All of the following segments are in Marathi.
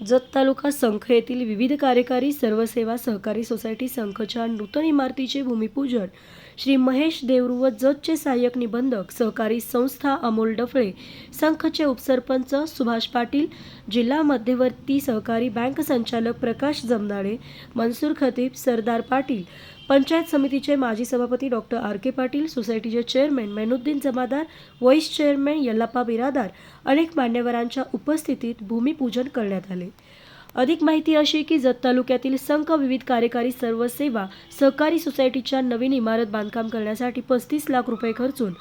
जत तालुका संख येथील विविध कार्यकारी सर्वसेवा सहकारी सोसायटी संघच्या नूतन इमारतीचे भूमिपूजन श्री महेश देवरू व जतचे सहाय्यक निबंधक सहकारी संस्था अमोल डफळे संघचे उपसरपंच सुभाष पाटील जिल्हा मध्यवर्ती सहकारी बँक संचालक प्रकाश जमनाळे मनसूर खतीब सरदार पाटील पंचायत समितीचे माजी सभापती डॉक्टर आर के पाटील सोसायटीचे chairman Mainuddin Jamadar vice chairman Yallappa Biradar अनेक मान्यवरांच्या उपस्थितीत भूमिपूजन करण्यात आले. अधिक माहिती अशी की जत तालुक्यातील संघ विविध कार्यकारी सर्व सेवा सहकारी सोसायटीच्या नवीन इमारत बांधकाम करण्यासाठी पस्तीस लाख रुपये खर्चून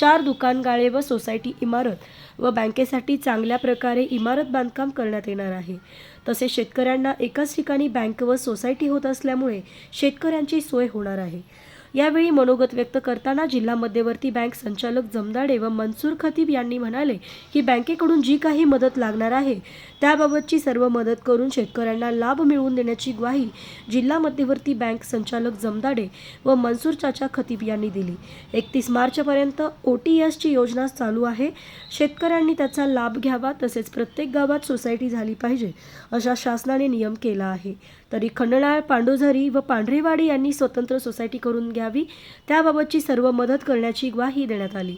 चार दुकान गाळे व सोसायटी इमारत व बँकेसाठी चांगल्या प्रकारे इमारत बांधकाम करण्यात येणार आहे. तसेच शेतकऱ्यांना एकाच ठिकाणी बँक व सोसायटी होत असल्यामुळे शेतकऱ्यांची सोय होणार आहे. यावेळी मनोगत व्यक्त करताना जिल्हा मध्यवर्ती बँक संचालक जमदाडे व मनसूर खतीब यांनी म्हणाले की बँकेकडून जी काही मदत लागणार आहे त्याबाबतची सर्व मदत करून शेतकऱ्यांना लाभ मिळवून देण्याची ग्वाही जिल्हा मध्यवर्ती बँक संचालक जमदाडे व मनसूर चाचा खतीब यांनी दिली. एकतीस मार्चपर्यंत ओ टी एसची योजना चालू आहे. शेतकऱ्यांनी त्याचा लाभ घ्यावा तसेच प्रत्येक गावात सोसायटी झाली पाहिजे अशा शासनाने नियम केला आहे. तरी खंडणाळ पांडोझरी व पांढरेवाडी यांनी स्वतंत्र सोसायटी करून घ्या द्यावी त्याबाबतची सर्व मदत करण्याची ग्वाही देण्यात आली.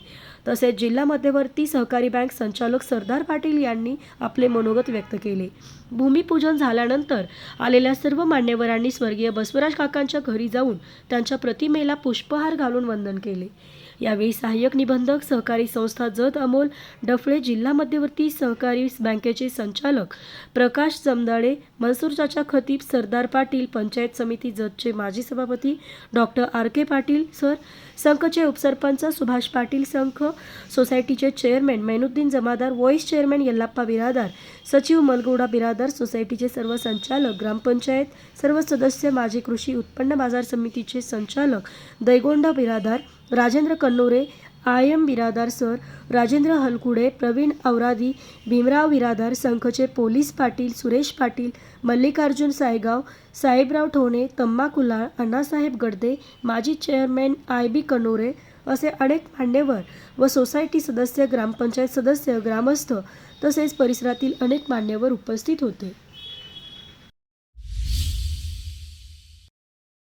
तसेच जिल्हा मध्यवर्ती सहकारी बँक संचालक सरदार पाटील यांनी आपले मनोगत व्यक्त केले. भूमिपूजन झाल्यानंतर आलेल्या सर्व मान्यवरांनी स्वर्गीय बसवराज काकांच्या घरी जाऊन त्यांच्या प्रतिमेला पुष्पहार घालून वंदन केले. यावेळी सहाय्यक निबंधक सहकारी संस्था जत अमोल डफळे जिल्हा मध्यवर्ती सहकारी बँकेचे संचालक प्रकाश जमदाडे मनसूर चाचा खतीब सरदार पाटील पंचायत समिती जतचे माजी सभापती doctor R. K. Patil sir संघचे उपसरपंच सुभाष पाटील संघ सोसायटीचे chairman Mainuddin Jamadar vice chairman Yallappa Biradar सचिव मलगोडा बिरादार सोसायटीचे सर्व संचालक ग्रामपंचायत सर्व सदस्य माजी कृषी उत्पन्न बाजार समितीचे संचालक Daigonda Biradar Rajendra Kannore I M Biradar sir Rajendra Halkude Pravin Auradi Bhimrao Biradar संघचे police Patil Suresh Patil Mallikarjun Saygaon Sahebrao Thone Tamma Kulal Annasaheb Gadade माजी चेअरमॅन आय बी कनोरे असे अनेक मान्यवर व सोसायटी सदस्य ग्रामपंचायत सदस्य ग्रामस्थ तसेच परिसरातील अनेक मान्यवर उपस्थित होते.